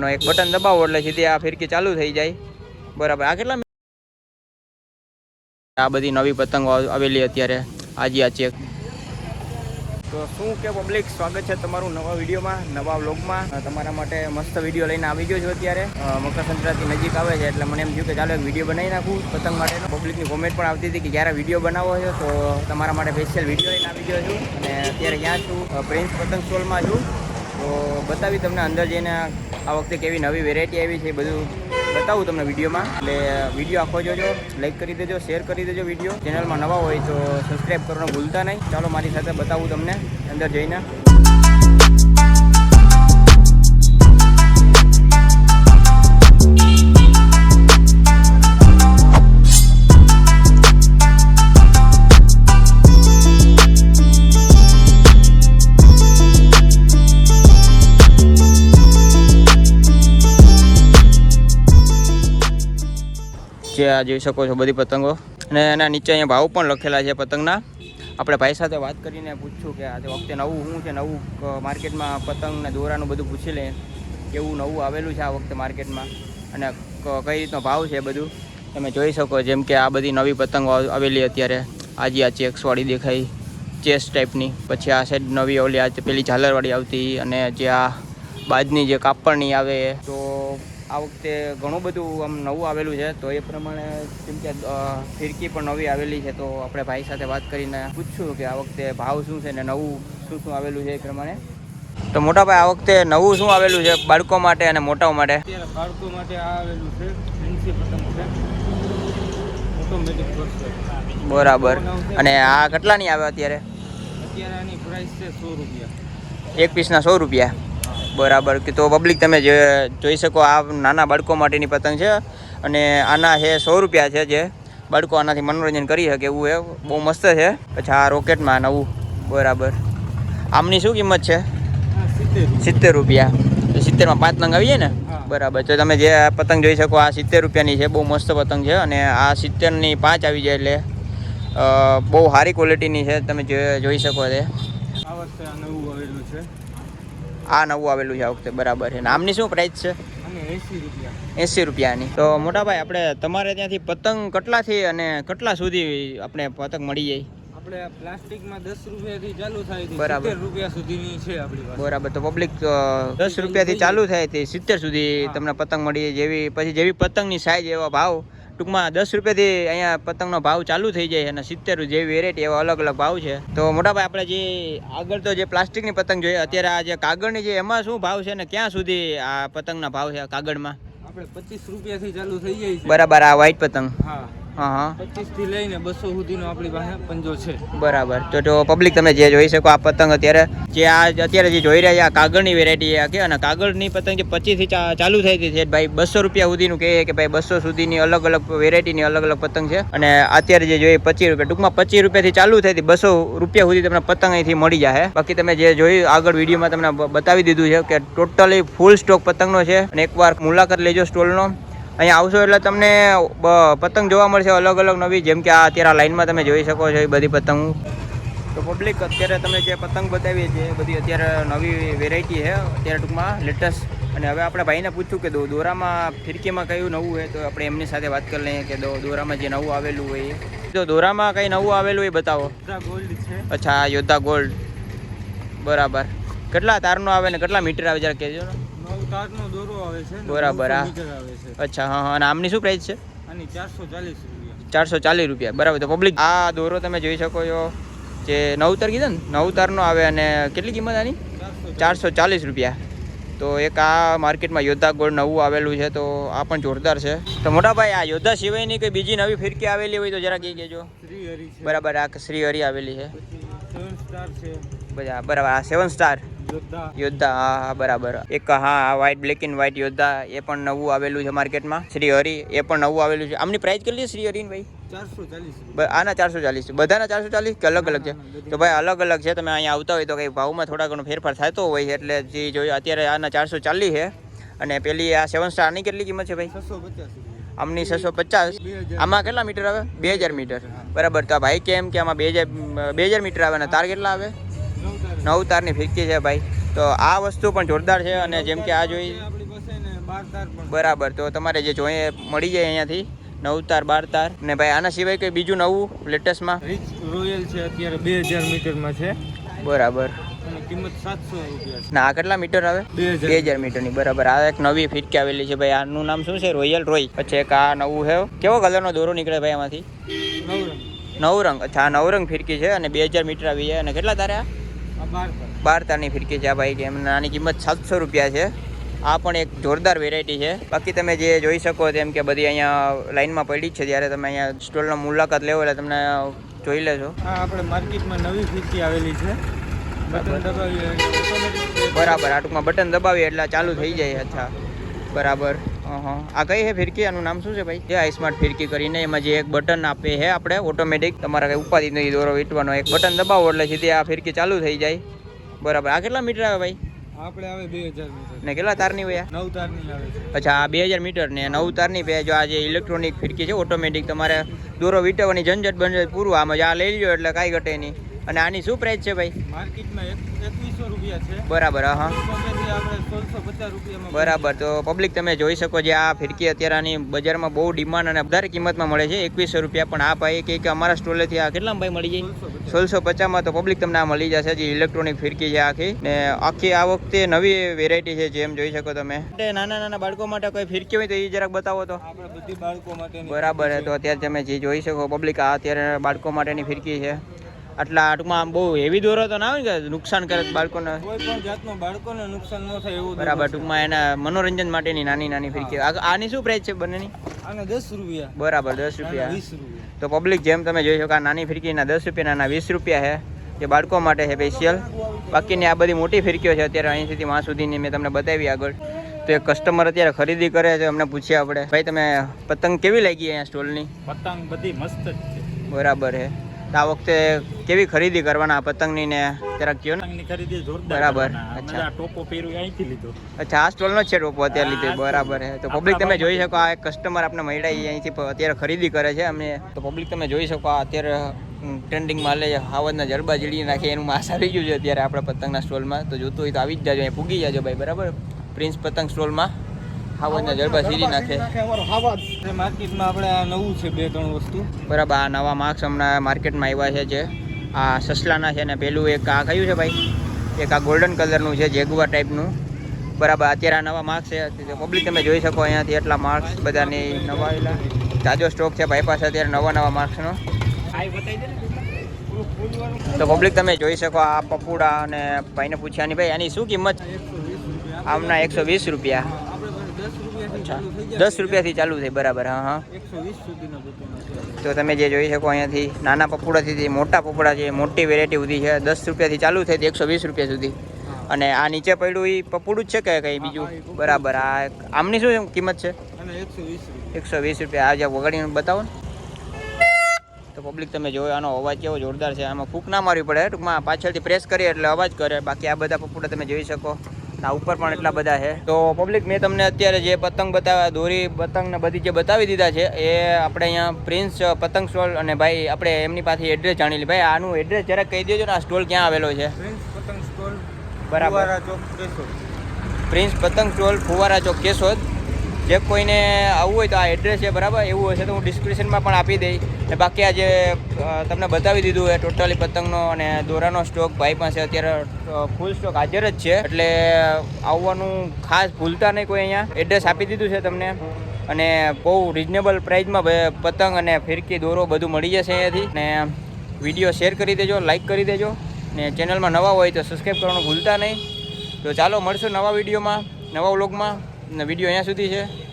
નો એક બટન દબાવો એટલે સીધી આ ફિરકી ચાલુ થઈ જાય. બરાબર. આ કેટલા આ બધી નવી પતંગો આવ- આવેલી અત્યારે. આજે આ ચેક તો શું કે પબ્લિક સ્વાગત છે તમારું નવા વિડીયોમાં, નવા વ્લોગમાં તમારા માટે મસ્ત વીડિયો લઈને આવી ગયો છું અત્યારે. મકર સંક્રાંતિ નજીક આવે છે એટલે મને એમ થયું કે ચાલો એક વીડિયો બનાવી નાખું પતંગ માટેનો. પબ્લિકની કોમેન્ટ પણ આવતી હતી કે જ્યારે વીડિયો બનાવો છો, તો તમારા માટે સ્પેશિયલ વીડિયો લઈને આવી ગયો છું. અને અત્યારે ક્યાં છું. પ્રિન્સ પતંગ સ્ટોલમાં છું. તો બતાવી તમને અંદર જઈને આ વખતે કેવી નવી વેરાયટી આવી છે બધું બતાવું તમને વિડીયોમાં. એટલે વીડિયો આખો જોજો લાઈક કરી દેજો શેર કરી દેજો વીડિયો. ચેનલમાં નવા હોય તો સબસ્ક્રાઈબ કરવાનું ભૂલતા નહીં. ચાલો મારી સાથે બતાવું તમને, અંદર જઈને. જે આ જોઈ શકો છો બધી પતંગો. અને એના નીચે અહીંયા ભાવ પણ લખેલા છે પતંગના. આપણે ભાઈ સાથે વાત કરીને પૂછશું કે આજે વખતે નવું શું છે, નવું માર્કેટમાં પતંગ ને દોરાનું બધું પૂછી લે કેવું નવું આવેલું છે આ વખતે માર્કેટમાં અને કઈ રીતનો ભાવ છે બધું તમે જોઈ શકો. જેમ કે આ બધી નવી પતંગો આવ- આવેલી અત્યારે. આજે આ ચેક્સવાળી દેખાઈ ચેસ ટાઈપની. પછી આ સાઈડ નવી ઓલી આ પેલી ઝાલરવાળી આવતી અને જે આ બાજની જે કાપડની આવે તો આ વખતે ઘણું બધું આમ નવું આવેલું છે તો એ પ્રમાણે જેમ કે ફિરકી પણ નવી આવેલી છે તો આપણે ભાઈ સાથે વાત કરીને પૂછશું કે આ વખતે ભાવ શું છે ને નવું શું શું આવેલું છે એ પ્રમાણે. તો મોટા ભાઈ આ વખતે નવું શું આવેલું છે બાળકો માટે અને મોટાઓ માટે? બાળકો માટે આ આવેલું છે બરાબર. અને આ કેટલાની આવે અત્યારે? અત્યારે આની પ્રાઇસ છે સો રૂપિયા. એક પીસના સો રૂપિયા. બરાબર કે તો પબ્લિક તમે જે જોઈ શકો આ નાના બાળકો માટેની પતંગ છે અને આના છે સો રૂપિયા છે જે બાળકો આનાથી મનોરંજન કરી શકે એવું એ બહુ મસ્ત છે. પછી આ રોકેટમાં નવું બરાબર. આમની શું કિંમત છે? સિત્તેર રૂપિયા. સિત્તેરમાં પાંચ નંગ આવી જાય ને બરાબર. તો તમે જે આ પતંગ જોઈ શકો આ સિત્તેર રૂપિયાની છે બહુ મસ્ત પતંગ છે અને આ સિત્તેરની પાંચ આવી જાય એટલે બહુ સારી ક્વોલિટીની છે તમે જોઈ શકો તે. આ વર્ષે આ નવું આવેલું છે. આ નવું આવેલું છે આ વખતે બરાબર છે. આમની શું પ્રાઇસ છે? એંસી રૂપિયાની. તો મોટાભાઈ આપણે તમારે ત્યાંથી પતંગ કેટલાથી અને કેટલા સુધી આપણે પતંગ મળી જાય? આપણે પ્લાસ્ટિકમાં દસ રૂપિયાથી ચાલુ થાય બરાબર. રૂપિયા સુધીની છે આપણી બરાબર. તો પબ્લિક દસ રૂપિયાથી ચાલુ થાય તે સિત્તેર સુધી તમને પતંગ મળી જાય. જેવી પછી જેવી પતંગની સાઈઝ એવા ભાવ ટૂંકમાં દસ રૂપિયાથી અહીંયા પતંગનો ભાવ ચાલુ થઈ જાય અને સિત્તેર જેવી વેરાયટી એવા અલગ અલગ ભાવ છે. તો મોટાભાઈ આપણે જે આગળ તો જે પ્લાસ્ટિકની પતંગ જોઈએ અત્યારે આ જે કાગળની જે એમાં શું ભાવ છે ને ક્યાં સુધી આ પતંગના ભાવ છે કાગળમાં? આપણે પચીસ રૂપિયાથી ચાલુ થઈ જાય બરાબર આ વ્હાઈટ પતંગ. હા. પચીસથી લઈને બસો સુધીનો આપણી પાસે પંજો છે. બરાબર. તો તો પબ્લિક તમે જે જોઈ શકો આ પતંગ અત્યારે જે આ અત્યારે જે જોઈ રહ્યા છે આ કાગળની વેરાયટી આ કે અને કાગળની પતંગ જે પચીસથી ચાલુ થઈ છે ભાઈ બસો રૂપિયા સુધીનું કહે કે ભાઈ બસો સુધીની અલગ અલગ વેરાયટીની અલગ અલગ પતંગ છે. અને અત્યારે જે જોઈએ પચીસ રૂપિયા ટૂંકમાં પચીસ રૂપિયાથી ચાલુ થઈ હતી બસો રૂપિયા સુધી તમને પતંગ અહીંથી મળી જાય બાકી તમે જે જોયું આગળ વિડીયોમાં તમને બતાવી દીધું છે કે ટોટલી ફૂલ સ્ટોક પતંગનો છે. અને એકવાર મુલાકાત લેજો સ્ટોલનો. અહીંયા આવશો એટલે તમને બ- પતંગ જોવા મળશે અલગ અલગ નવી જેમ કે આ અત્યારે લાઇનમાં તમે જોઈ શકો છો એ બધી પતંગ. તો પબ્લિક અત્યારે તમે જે પતંગ બતાવીએ છે એ બધી અત્યારે નવી વેરાયટી છે અત્યારે ટૂંકમાં લેટેસ્ટ અને હવે આપણે ભાઈને પૂછ્યું કે દોરામાં ફિરકીમાં કયું નવું હોય તો આપણે એમની સાથે વાત કરી લઈએ કે દો દોરામાં જે નવું આવેલું હોય એ. જો દોરામાં કંઈ નવું આવેલું હોય બતાવો. ગોલ્ડ છે. અચ્છા યોદ્ધા ગોલ્ડ બરાબર. કેટલા તારનો આવે ને કેટલા મીટર આવે જરા કહેજો ને. તારનો દોરો આવે છે બરાબર, આ. અચ્છા હા હા. અને આમની શું પ્રાઇસ છે? આની ચારસો ચાલીસ રૂપિયા. ચારસો ચાલીસ રૂપિયા. બરાબર તો પબ્લિક આ દોરો તમે જોઈ શકો છો જે નવતર કીધું ને નવતરનો આવે અને કેટલી કિંમત આની? ચારસો ચાલીસ. રૂપિયા. તો એક આ માર્કેટમાં યોદ્ધા ગોળ નવું આવેલું છે તો આ પણ જોરદાર છે. તો મોટા ભાઈ આ યોદ્ધા સિવાયની કોઈ બીજી નવી ફિરકી આવેલી હોય તો જરા કહી કહેજો બરાબર આ શ્રી હરી આવેલી છે. સેવન સ્ટાર છે. બરાબર આ સેવન સ્ટાર યોદ્ધા. યોદ્ધા હા હા બરાબર. એક હા વ્હાઇટ બ્લેક એન્ડ વ્હાઇટ યોદ્ધા એ પણ નવું આવેલું છે માર્કેટમાં શ્રી હરિ એ પણ નવું આવેલું છે. આમની પ્રાઇસ કેટલી શ્રી હરિન ભાઈ? ચારસો ચાલીસ આના ચારસો ચાલીસ બધાના ચારસો ચાલીસ કે અલગ અલગ છે? તો ભાઈ અલગ અલગ છે. તમે અહીંયા આવતા હોય તો કંઈ ભાવમાં થોડા ઘણો ફેરફાર થતો હોય છે. એટલે જે જોઈએ અત્યારે આના ચારસો ચાલીસ છે. અને પેલી આ સેવન સ્ટારની કેટલી કિંમત છે ભાઈ? છસો પચાસ આમની છસો પચાસ. આમાં કેટલા મીટર આવે? બે હજાર મીટર. બરાબર. તો ભાઈ કેમ કે આમાં બે હજાર બે હજાર મીટર આવે ને તાર કેટલા આવે? નવ તાર તારની ફિરકી છે ભાઈ. તો આ વસ્તુ પણ જોરદાર છે અને જેમ કે આ જોઈ બરાબર તો તમારે જે જોઈએ મળી જાય અહીંયાથી. નવ તાર બાર તાર. ને ભાઈ આના સિવાય કંઈ બીજું નવું લેટેસ્ટમાં રીચ રોયલ છે અત્યારે બે હજાર મીટરમાં છે. બરાબર. કિંમત સાતસો રૂપિયા ના આ કેટલા મીટર આવે? બે હજાર મીટરની બરાબર. આ એક નવી ફિટકી આવેલી છે ભાઈ. આનું નામ શું છે? રોયલ રોય પછી એક આ નવું છે. કેવો કલરનો દોરો નીકળે ભાઈ આમાંથી? નવરંગ. અચ્છા આ નવરંગ ફિરકી છે અને બે હજાર મીટર આવી જાય. અને કેટલા તારે આ? બાર તારની ફિરકી છે આ ભાઈ કે આની કિંમત સાતસો રૂપિયા છે. આ પણ એક જોરદાર વેરાયટી છે. બાકી તમે જે જોઈ શકો તેમ કે બધી અહીંયા લાઈનમાં પડી જ છે. ત્યારે તમે અહીંયા સ્ટોલનો મુલાકાત લેવો એટલે તમને જોઈ લેજો. હા આપણે માર્કેટમાં નવી ફિરકી આવેલી છે. બટન દબાવીએ. બરાબર આ ટૂંકમાં બટન દબાવીએ એટલે ચાલુ થઈ જાય અચ્છા. બરાબર. આ કઈ છે ફિરકી? આનું નામ શું છે ભાઈ? જે આઈ સ્માર્ટ ફિરકી કરીને એમાં જે એક બટન આપે છે આપણે ઓટોમેટિક તમારા કઈ ઉપાધિ નહીં દોરો વીટવાનો એક બટન દબાવો એટલે સીધી આ ફિરકી ચાલુ થઈ જાય. બરાબર. આ કેટલા મીટર આવે ભાઈ? આપણે આવે બે હજાર મીટર. ને કેટલા તારની હોય નવ તારની આવે અચ્છા આ બે હજાર મીટર ને નવ તારની પે જો આ જે ઇલેક્ટ્રોનિક ફિરકી છે ઓટોમેટિક તમારે દોરો વીટવાની ઝંઝટ બંઝટ પૂરું. આમાં આ લઈ લ્યો એટલે કાંઈ ઘટે નહીં. અને આની શું પ્રાઇસ છે ભાઈ? માર્કેટમાં એકવીસો રૂપિયા છે. બરાબર હા બરાબર તો પબ્લિક તમે જોઈ શકો જે આ ફિરકી અત્યારે આની બજારમાં બહુ ડિમાન્ડ અને વધારે કિંમતમાં મળે છે એકવીસો રૂપિયા. પણ આ ભાઈ કે અમારા સ્ટોલેથી આ કેટલામાં ભાઈ મળી જાય? સોળસો પચાસમાં તો પબ્લિક તમને આ મળી જશે જે ઇલેક્ટ્રોનિક ફિરકી છે આખી. ને આખી આ વખતે નવી વેરાયટી છે જેમ જોઈ શકો તમે. નાના નાના બાળકો માટે કોઈ ફિરકી હોય તો એ જરાક બતાવો તો. બધી બાળકો માટેની બરાબર તો અત્યારે તમે જે જોઈ શકો પબ્લિક આ અત્યારે બાળકો માટેની ફિરકી છે. આટલા ટૂંકમાં આમ બહુ હેવી દોરો તો ના હોય કે નુકસાન કરે બાળકોને? કોઈ પણ જાતનું બાળકોને નુકસાન ન થાય એવું બરાબર ટૂંકમાં એના મનોરંજન માટેની નાની નાની ફિરકી આની શું પ્રાઇસ છે બંનેની? આને દસ રૂપિયા. બરાબર દસ રૂપિયા. વીસ રૂપિયા. તો પબ્લિક જેમ તમે જોઈ શકો આ નાની ફિરકીના દસ રૂપિયાના વીસ રૂપિયા છે જે બાળકો માટે છે સ્પેશિયલ બાકીની આ બધી મોટી ફિરકીઓ છે અત્યારે અહીંથી માં સુધીની મેં તમને બતાવી આગળ. તો એક કસ્ટમર અત્યારે ખરીદી કરે છે અમને પૂછ્યા આપણે. ભાઈ તમે પતંગ કેવી લાગી અહીંયા સ્ટોલની પતંગ બધી મસ્ત જ છે. બરાબર છે. આ વખતે કેવી ખરીદી કરવાના પતંગની ને જરા કહો ને? ખરીદી જોરદાર બરાબર, અચ્છા. આ ટોપો પહેર્યું અહીંથી લીધો. અચ્છા આ સ્ટોલનો છે ટોપો અત્યારે લીધે બરાબર છે. તો પબ્લિક તમે જોઈ શકો આ એક કસ્ટમર આપણે મળ્યા અહીંથી અત્યારે ખરીદી કરે છે. અમે તો પબ્લિક તમે જોઈ શકો આ અત્યારે ટ્રેન્ડિંગમાં લે હાવજના જડબા જીડી નાખે એનું માસ આવી ગયું છે અત્યારે આપણે પતંગના સ્ટોલમાં. તો જોતું હોય તો આવી જ જાજો અહીં પૂગી જાજો ભાઈ બરાબર? પ્રિન્સ પતંગ સ્ટોલમાં. હાવજના જડબા સીરી નાખે. માર્કેટમાં આપણે આ નવું છે બે ત્રણ વસ્તુ. બરાબર આ નવા માર્ક્સ હમણાં માર્કેટમાં આવ્યા છે જે. આ સસલાના છે ને પેલું એક આ કયું છે ભાઈ? એક આ ગોલ્ડન કલરનું છે જેગવા ટાઈપનું બરાબર અત્યારે આ નવા માર્ક્સ છે પબ્લિક તમે જોઈ શકો અહીંયાથી એટલા માર્ક્સ બધાની નવા તાજો સ્ટોક છે ભાઈ પાસે અત્યારે નવા નવા માર્ક્સનો તો પબ્લિક તમે જોઈ શકો આ પપુડા અને ભાઈને પૂછ્યાની. ભાઈ આની શું કિંમત? આમના એકસો વીસ રૂપિયા. દસ રૂપિયાથી ચાલુ થઈ બરાબર હા હા. તો તમે જે જોઈ શકો અહીંયાથી નાના પપોડાથી મોટા પપોડા છે મોટી વેરાયટી સુધી છે. દસ રૂપિયાથી ચાલુ થાય એકસો વીસ રૂપિયા સુધી. અને આ નીચે પડ્યું એ પપોડું જ છે કે કંઈ બીજું? બરાબર આ આમની શું કિંમત છે? એકસો વીસ રૂપિયા. એકસો વીસ રૂપિયા. આ જે વગાડીને બતાવો ને. તો પબ્લિક તમે જોયો આનો અવાજ કેવો જોરદાર છે. આમાં ફૂંક ના મારવી પડે. ટૂંકમાં પાછળથી પ્રેસ કરીએ એટલે અવાજ કરે. બાકી આ બધા પપોડા તમે જોઈ શકો. આ ઉપર પણ એટલા બધા છે. તો પબ્લિક મેં તમને અત્યારે જે પતંગ બતાવ્યા દોરી પતંગ ને બધી જે બતાવી દીધા છે એ આપણે અહીંયા પ્રિન્સ પતંગ સ્ટોલ અને ભાઈ આપણે એમની પાસે એડ્રેસ જાણી લે ભાઈ આનું એડ્રેસ જરાક કહી દેજો ને આ સ્ટોલ ક્યાં આવેલો છે? પ્રિન્સ પતંગ સ્ટોલ બરાબર. પ્રિન્સ પતંગ સ્ટોલ ફુવારા ચોક કેશોદ. જે કોઈને આવવું હોય તો આ એડ્રેસ છે, બરાબર? એવું હશે તો હું ડિસ્ક્રિપ્શનમાં પણ આપી દઈશ. ને બાકી આ જે તમને બતાવી દીધું એ ટોટલી પતંગનો અને દોરાનો સ્ટોક ભાઈ પાસે અત્યારે ફૂલ સ્ટોક હાજર જ છે. એટલે આવવાનું ખાસ ભૂલતા નહીં કોઈ અહીંયા. એડ્રેસ આપી દીધું છે તમને. અને બહુ રિઝનેબલ પ્રાઇસમાં પતંગ અને ફિરકી, દોરો બધું મળી જશે અહીંયાથી. ને વીડિયો શેર કરી દેજો લાઇક કરી દેજો. ને ચેનલમાં નવા હોય તો સબસ્ક્રાઈબ કરવાનું ભૂલતા નહીં. તો ચાલો મળશું નવા વિડીયોમાં, નવા વ્લોગમાં વીડિયો અહીંયા સુધી છે.